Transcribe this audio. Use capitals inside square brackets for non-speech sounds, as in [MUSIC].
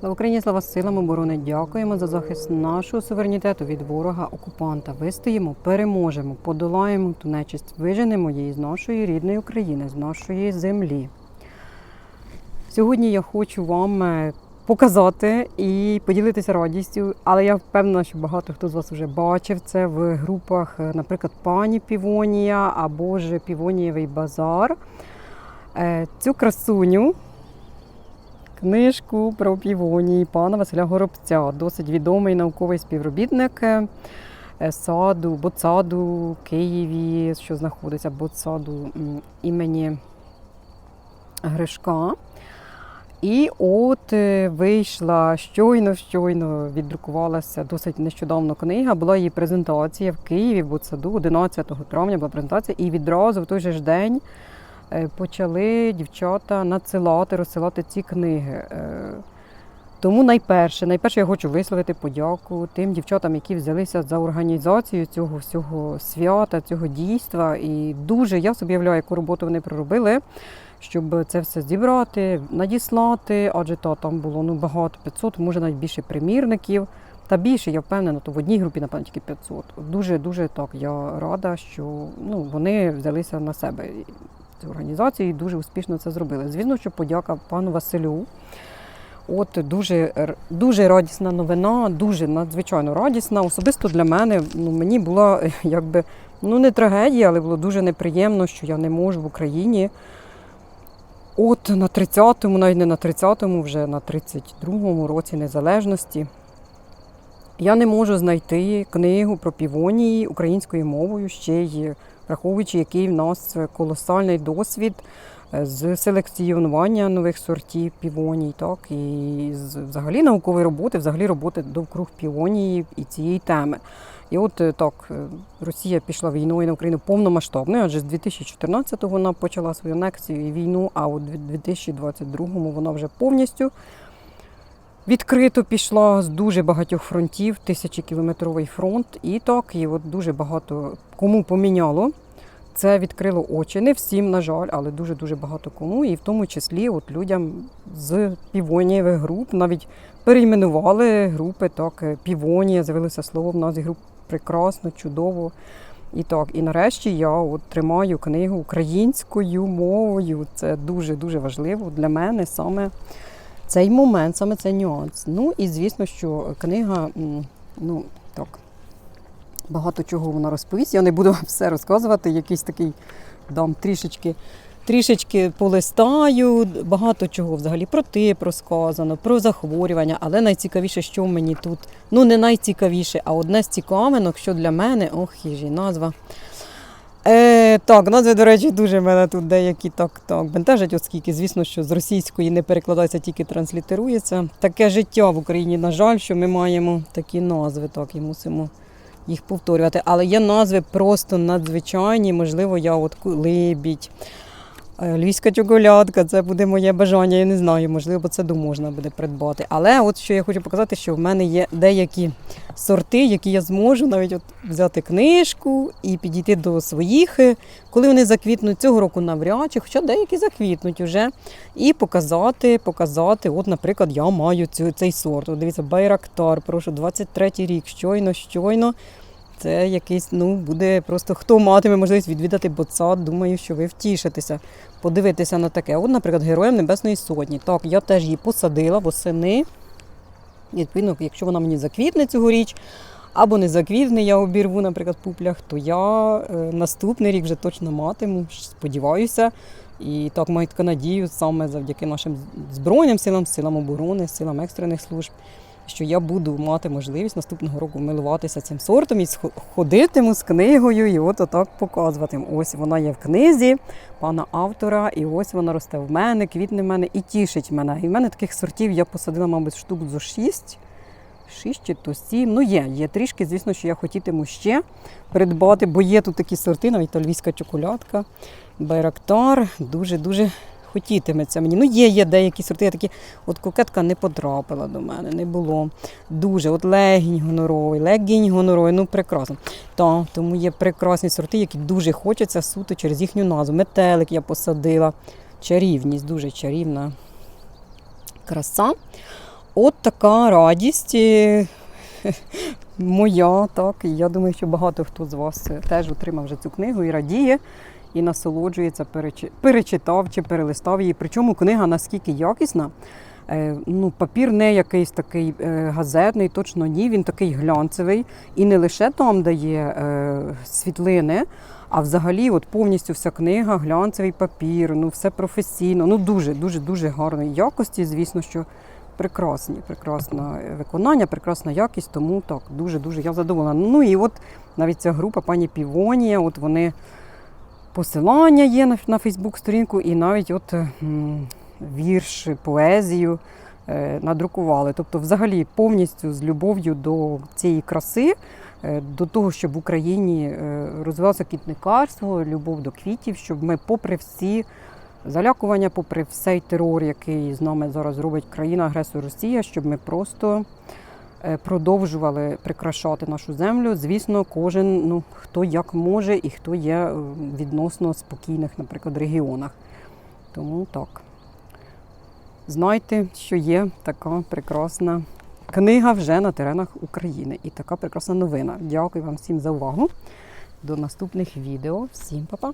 Слава Україні, слава силам оборони! Дякуємо за захист нашого суверенітету від ворога окупанта. Вистоїмо, переможемо, подолаємо ту нечисть, виженемо її з нашої рідної України, з нашої землі. Сьогодні я хочу вам е, показати і поділитися радістю, але я впевнена, що багато хто з вас вже бачив це в групах, е, наприклад, пані Півонія або ж Півонієвий базар. Е, Цю красуню книжку про півонії пана Василя Горобця, досить відомий науковий співробітник е, саду, ботсаду в Києві, що знаходиться ботсаду м, імені Гришка. І от е, вийшла щойно, щойно віддрукувалася досить нещодавно книга. Була її презентація в Києві, в Ботсаду, 11 травня була презентація, і відразу в той же ж день почали дівчата надсилати, розсилати ці книги. Е, Тому найперше, найперше я хочу висловити подяку тим дівчатам, які взялися за організацію цього всього свята, цього дійства. І дуже я собі уявляю, яку роботу вони проробили, щоб це все зібрати, надіслати, адже та там було ну багато 500, може навіть більше примірників. Та більше, я впевнена, то в одній групі, напевно, тільки 500. Дуже дуже так. Я рада, що ну, вони взялися на себе цю організацію і дуже успішно це зробили. Звісно, що подяка пану Василю. От дуже, дуже радісна новина, дуже надзвичайно радісна. Особисто для мене ну, мені була [LAUGHS] якби ну не трагедія, але було дуже неприємно, що я не можу в Україні. От на 30-му, навіть не на 30-му, вже на 32-му році незалежності. Я не можу знайти книгу про півонії українською мовою, ще й враховуючи, який в нас колосальний досвід е, з селекціонування нових сортів півоній, так і з взагалі наукової роботи, взагалі роботи довкруг півонії і цієї теми. І от е, так, е, Росія пішла війною на Україну повномасштабною, адже з 2014-го вона почала свою анексію і війну, а у 2022-му вона вже повністю відкрито пішла з дуже багатьох фронтів, тисячекілометровий фронт. І так, і от дуже багато кому поміняло. Це відкрило очі. Не всім, на жаль, але дуже-дуже багато кому. І в тому числі от людям з півонієвих груп навіть перейменували групи. Так, півонія, з'явилося слово в назві груп прекрасно, чудово. І так, і нарешті я от тримаю книгу українською мовою. Це дуже-дуже важливо для мене саме цей момент, саме цей нюанс. Ну і звісно, що книга, ну так, багато чого вона розповість. Я не буду все розказувати, якийсь такий дам трішечки. Трішечки полистаю, багато чого взагалі про тип розказано, про захворювання, але найцікавіше, що мені тут, ну не найцікавіше, а одне з цікавинок, що для мене, ох, їжі, назва. Е, так, назви, до речі, дуже мене тут деякі так, так бентежать, оскільки, звісно, що з російської не перекладається, тільки транслітерується. Таке життя в Україні, на жаль, що ми маємо такі назви, так, і мусимо їх повторювати. Але є назви просто надзвичайні, можливо, я от либідь. Е, Львівська чоколядка, це буде моє бажання, я не знаю, можливо, це можна буде придбати. Але от що я хочу показати, що в мене є деякі сорти, які я зможу навіть от взяти книжку і підійти до своїх, е, коли вони заквітнуть цього року навряд чи, хоча деякі заквітнуть уже, і показати, показати. От, наприклад, я маю цю, цей сорт. От дивіться, Байрактар, прошу, 23-й рік, щойно, щойно. Це якийсь, ну, буде просто хто матиме можливість відвідати ботсад, думаю, що ви втішитеся, подивитися на таке. От, наприклад, Героям Небесної Сотні. Так, я теж її посадила восени. Відповідно, якщо вона мені заквітне цьогоріч, або не заквітне, я обірву, наприклад, пуплях, то я е, наступний рік вже точно матиму, сподіваюся. І так маю таку надію саме завдяки нашим Збройним силам, силам оборони, силам екстрених служб, що я буду мати можливість наступного року милуватися цим сортом і ходитиму з книгою і от отак показувати. Ось вона є в книзі пана автора, і ось вона росте в мене, квітне в мене і тішить мене. І в мене таких сортів я посадила, мабуть, штук зо шість. Шість чи то сім. Ну є, є трішки, звісно, що я хотітиму ще придбати, бо є тут такі сорти, навіть львівська чоколядка, байрактар. Дуже-дуже хотітиметься мені. Ну, є, є деякі сорти, я такі, от кокетка не потрапила до мене, не було. Дуже, от легінь гоноровий, легінь гоноровий, ну прекрасно. Та, тому є прекрасні сорти, які дуже хочеться суто через їхню назву. Метелик я посадила. Чарівність, дуже чарівна краса. от така радість. е, Моя, так. Я думаю, що багато хто з вас е, теж отримав вже цю книгу і радіє, і насолоджується, перечи- перечитав чи перелистав її. Причому книга наскільки якісна. Е, Ну, папір не якийсь такий е, газетний, точно ні. Він такий глянцевий. І не лише там дає е, світлини, а взагалі, от повністю вся книга, глянцевий папір, ну все професійно. Ну дуже, дуже, гарної якості. Звісно, що прекрасні, прекрасне виконання, прекрасна якість. Тому так, дуже, дуже я задоволена. Ну і от навіть ця група пані Півонія, от вони посилання є на, на Фейсбук-сторінку, і навіть от вірш, поезію е, надрукували. Тобто, взагалі, повністю з любов'ю до цієї краси, е, до того, щоб в Україні е, розвивалося квітникарство, любов до квітів, щоб ми, попри всі залякування, попри цей терор, який з нами зараз робить країна-агресор Росія, щоб ми просто е, продовжували прикрашати нашу землю. Звісно, кожен, ну хто як може і хто є е, відносно спокійних, наприклад, регіонах. Тому так. Знайте, що є така прекрасна книга вже на теренах України. І така прекрасна новина. Дякую вам всім за увагу. До наступних відео. Всім па-па!